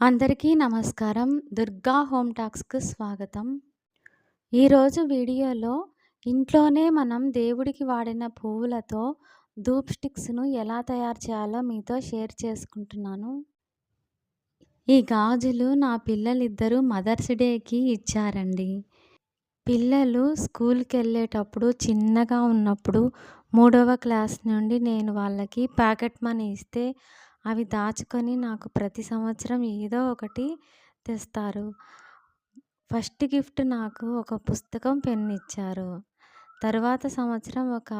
అందరికీ నమస్కారం. దుర్గా హోమ్ టాక్స్‌కు స్వాగతం. ఈరోజు వీడియోలో ఇంట్లోనే మనం దేవుడికి వాడిన పువ్వులతో ధూప్ స్టిక్స్‌ను ఎలా తయారు చేయాలో మీతో షేర్ చేసుకుంటున్నాను. ఈ గాజులు నా పిల్లలిద్దరూ మదర్స్ డేకి ఇచ్చారండి. పిల్లలు స్కూల్కి వెళ్ళేటప్పుడు చిన్నగా ఉన్నప్పుడు మూడవ క్లాస్ నుండి నేను వాళ్ళకి ప్యాకెట్ మనీ ఇస్తే అవి దాచుకొని నాకు ప్రతి సంవత్సరం ఏదో ఒకటి తెస్తారు. ఫస్ట్ గిఫ్ట్ నాకు ఒక పుస్తకం, పెన్ ఇచ్చారు. తర్వాత సంవత్సరం ఒక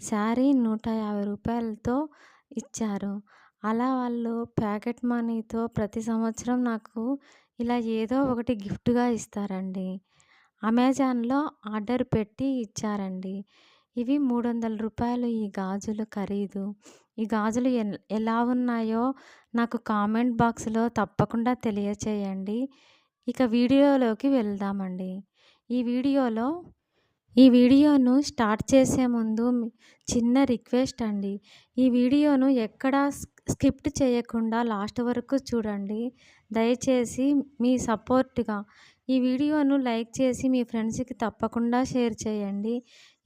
శారీ నూట యాభై రూపాయలతో ఇచ్చారు. అలా వాళ్ళు ప్యాకెట్ మనీతో ప్రతి సంవత్సరం నాకు ఇలా ఏదో ఒకటి గిఫ్ట్‌గా ఇస్తారండి. అమెజాన్‌లో ఆర్డర్ పెట్టి ఇచ్చారండి. ఇవి మూడు వందల రూపాయలు ఈ గాజులు ఖరీదు. ఈ గాజులు ఎలా ఉన్నాయో నాకు కామెంట్ బాక్స్‌లో తప్పకుండా తెలియచేయండి. ఇక వీడియోలోకి వెళ్దామండి. ఈ వీడియోలో ఈ వీడియోను స్టార్ట్ చేసే ముందు చిన్న రిక్వెస్ట్ అండి. ఈ వీడియోను ఎక్కడా స్కిప్ట్ చేయకుండా లాస్ట్ వరకు చూడండి. దయచేసి మీ సపోర్ట్‌గా ఈ వీడియోను లైక్ చేసి మీ ఫ్రెండ్స్‌కి తప్పకుండా షేర్ చేయండి.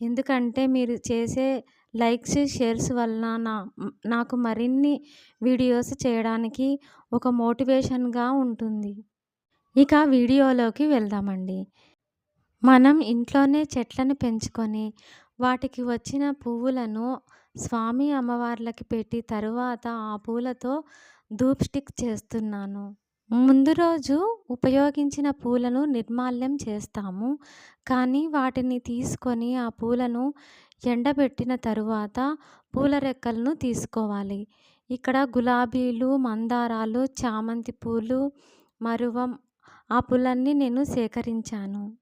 ఎందుకంటే మీరు చేసే లైక్స్, షేర్స్ వలన నా నాకు మరిన్ని వీడియోస్ చేయడానికి ఒక మోటివేషన్‌గా ఉంటుంది. ఇక వీడియోలోకి వెళ్దామండి. మనం ఇంట్లోనే చెట్లను పెంచుకొని వాటికి వచ్చిన పువ్వులను స్వామి, అమ్మవార్లకి పెట్టి తరువాత ఆ పూలతో ధూప్ స్టిక్ చేస్తున్నాను. ముందు రోజు ఉపయోగించిన పూలను నిర్మాల్యం చేస్తాము. కానీ వాటిని తీసుకొని ఆ పూలను ఎండబెట్టిన తరువాత పూల రెక్కలను తీసుకోవాలి. ఇక్కడ గులాబీలు, మందారాలు, చామంతి పూలు, మరువం ఆ పూలన్నీ నేను సేకరించాను.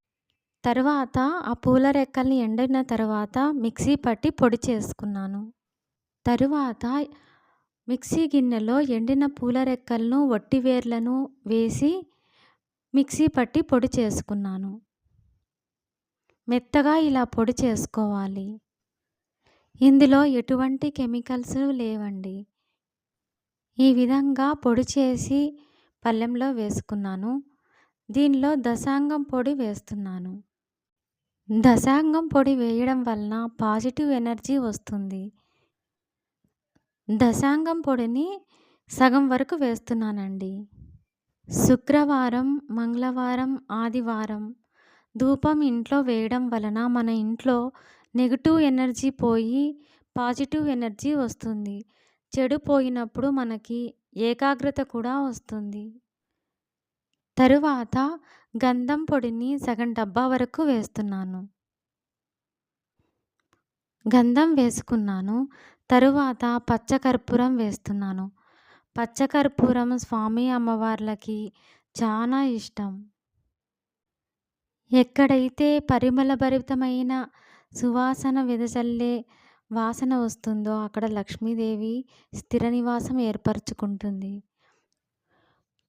తర్వాత ఆ పూల రెక్కల్ని ఎండిన తర్వాత మిక్సీ పట్టి పొడి చేసుకున్నాను. తరువాత మిక్సీ గిన్నెలో ఎండిన పూల రెక్కలను, వట్టి వేర్లను వేసి మిక్సీ పట్టి పొడి చేసుకున్నాను. మెత్తగా ఇలా పొడి చేసుకోవాలి. ఇందులో ఎటువంటి కెమికల్స్ లేవండి. ఈ విధంగా పొడి చేసి పళ్ళెంలో వేసుకున్నాను. దీనిలో దశాంగం పొడి వేస్తున్నాను. దశాంగం పొడి వేయడం వలన పాజిటివ్ ఎనర్జీ వస్తుంది. దశాంగం పొడిని సగం వరకు వేస్తున్నానండి. శుక్రవారం, మంగళవారం, ఆదివారం ధూపం ఇంట్లో వేయడం వలన మన ఇంట్లో నెగిటివ్ ఎనర్జీ పోయి పాజిటివ్ ఎనర్జీ వస్తుంది. చెడు పోయినప్పుడు మనకి ఏకాగ్రత కూడా వస్తుంది. తరువాత గంధం పొడిని సగం డబ్బా వరకు వేస్తున్నాను. గంధం వేసుకున్నాను. తరువాత పచ్చకర్పూరం వేస్తున్నాను. పచ్చకర్పూరం స్వామి, అమ్మవార్లకి చాలా ఇష్టం. ఎక్కడైతే పరిమళభరితమైన సువాసన వెదజల్లే వాసన వస్తుందో అక్కడ లక్ష్మీదేవి స్థిర నివాసం ఏర్పరచుకుంటుంది.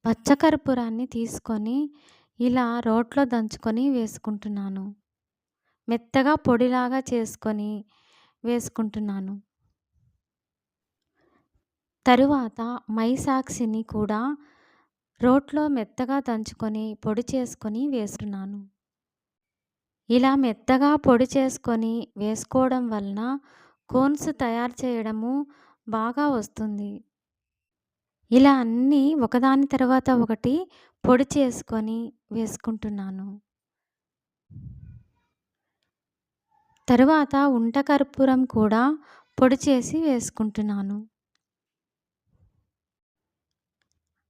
పచ్చకర్పూరాన్ని తీసుకొని ఇలా రోట్లో దంచుకొని వేసుకుంటున్నాను. మెత్తగా పొడిలాగా చేసుకొని వేసుకుంటున్నాను. తరువాత మైసాక్సిని కూడా రోట్లో మెత్తగా దంచుకొని పొడి చేసుకొని వేస్తున్నాను. ఇలా మెత్తగా పొడి చేసుకొని వేసుకోవడం వలన కోన్స్ తయారు చేయడము బాగా వస్తుంది. ఇలా అన్నీ ఒకదాని తర్వాత ఒకటి పొడి చేసుకొని వేసుకుంటున్నాను. తరువాత ఉంట కర్పూరం కూడా పొడి చేసి వేసుకుంటున్నాను.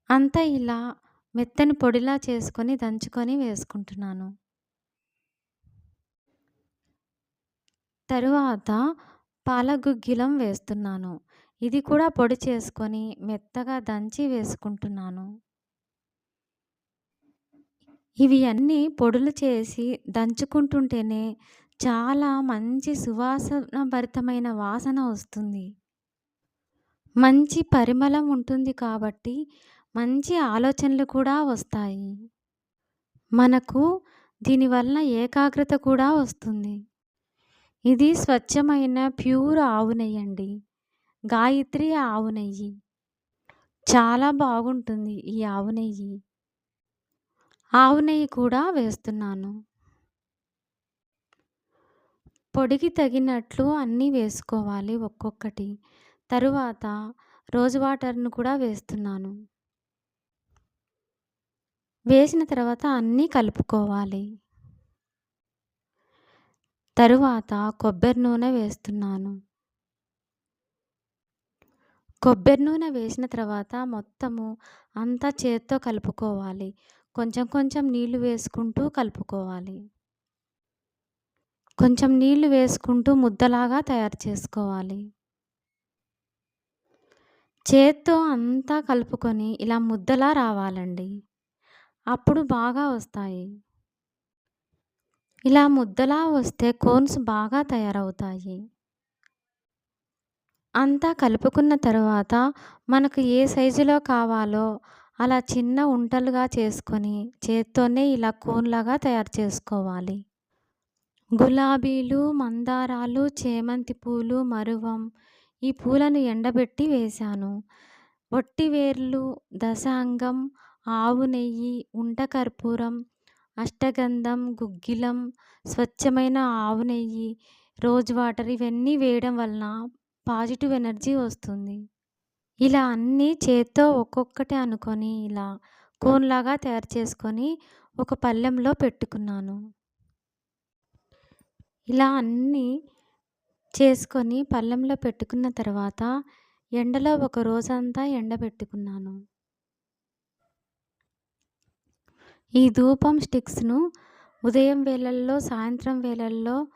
అంతా ఇలా మెత్తని పొడిలా చేసుకొని దంచుకొని వేసుకుంటున్నాను. తరువాత పాలగుగ్గిలం వేస్తున్నాను. ఇది కూడా పొడి చేసుకొని మెత్తగా దంచి వేసుకుంటున్నాను. ఇవి అన్నీ పొడులు చేసి దంచుకుంటుంటేనే చాలా మంచి సువాసన భరితమైన వాసన వస్తుంది. మంచి పరిమళం ఉంటుంది కాబట్టి మంచి ఆలోచనలు కూడా వస్తాయి. మనకు దీనివల్ల ఏకాగ్రత కూడా వస్తుంది. ఇది స్వచ్ఛమైన ప్యూర్ ఆవు నెయ్యండి. గాయత్రి ఆవు నెయ్యి. చాలా బాగుంటుంది ఈ ఆవు నెయ్యి. ఆవు నెయ్యి కూడా వేస్తున్నాను. పొడికి తగినట్లు అన్నీ వేసుకోవాలి ఒక్కొక్కటి. తరువాత రోజ్ వాటర్‌ను కూడా వేస్తున్నాను. వేసిన తర్వాత అన్నీ కలుపుకోవాలి. తరువాత కొబ్బరి నూనె వేస్తున్నాను. కొబ్బరి నూనె వేసిన తర్వాత మొత్తము అంతా చేత్తో కలుపుకోవాలి. కొంచెం కొంచెం నీళ్ళు వేసుకుంటూ కలుపుకోవాలి. కొంచెం నీళ్ళు వేసుకుంటూ ముద్దలాగా తయారు చేసుకోవాలి. చేత్తో అంతా కలుపుకొని ఇలా ముద్దలా రావాలండి. అప్పుడు బాగా వస్తాయి. ఇలా ముద్దలా వస్తే కోన్స్ బాగా తయారవుతాయి. అంతా కలుపుకున్న తర్వాత మనకు ఏ సైజులో కావాలో అలా చిన్న ఉంటలుగా చేసుకొని చేత్తోనే ఇలా కోన్‌లాగా తయారు చేసుకోవాలి. గులాబీలు, మందారాలు, చేమంతి పూలు, మరువం ఈ పూలను ఎండబెట్టి వేశాను. వట్టివేర్లు, దశాంగం, ఆవు నెయ్యి, ఉంట కర్పూరం, అష్టగంధం, గుగ్గిలం, స్వచ్ఛమైన ఆవు నెయ్యి, రోజ్ వాటర్ ఇవన్నీ వేయడం వలన పాజిటివ్ ఎనర్జీ వస్తుంది. ఇలా అన్నీ చేత్తో ఒక్కొక్కటి అనుకొని ఇలా కోన్‌లాగా తయారు చేసుకొని ఒక పళ్ళెంలో పెట్టుకున్నాను. ఇలా అన్నీ చేసుకొని పళ్ళెంలో పెట్టుకున్న తర్వాత ఎండలో ఒక రోజంతా ఎండబెట్టుకున్నాను. ఈ ధూపం స్టిక్స్‌ను ఉదయం వేళల్లో, సాయంత్రం వేళల్లో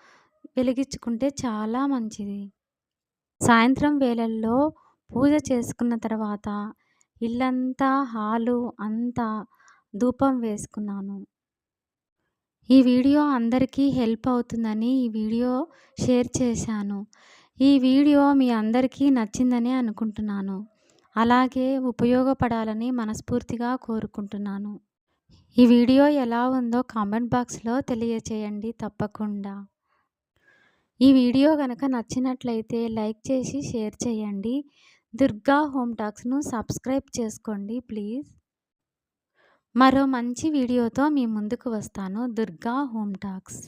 వెలిగించుకుంటే చాలా మంచిది. సాయంత్రం వేళల్లో పూజ చేసుకున్న తర్వాత ఇల్లంతా, హాలు అంతా ధూపం వేసుకున్నాను. ఈ వీడియో అందరికీ హెల్ప్ అవుతుందని ఈ వీడియో షేర్ చేశాను. ఈ వీడియో మీ అందరికీ నచ్చిందని అనుకుంటున్నాను. అలాగే ఉపయోగపడాలని మనస్ఫూర్తిగా కోరుకుంటున్నాను. ఈ వీడియో ఎలా ఉందో కామెంట్ బాక్స్‌లో తెలియచేయండి తప్పకుండా. ఈ వీడియో కనుక నచ్చినట్లయితే లైక్ చేసి షేర్ చేయండి. దుర్గా హోమ్ టాక్స్‌ను సబ్స్క్రైబ్ చేసుకోండి ప్లీజ్. మరో మంచి వీడియోతో మీ ముందుకు వస్తాను. Durga home talks.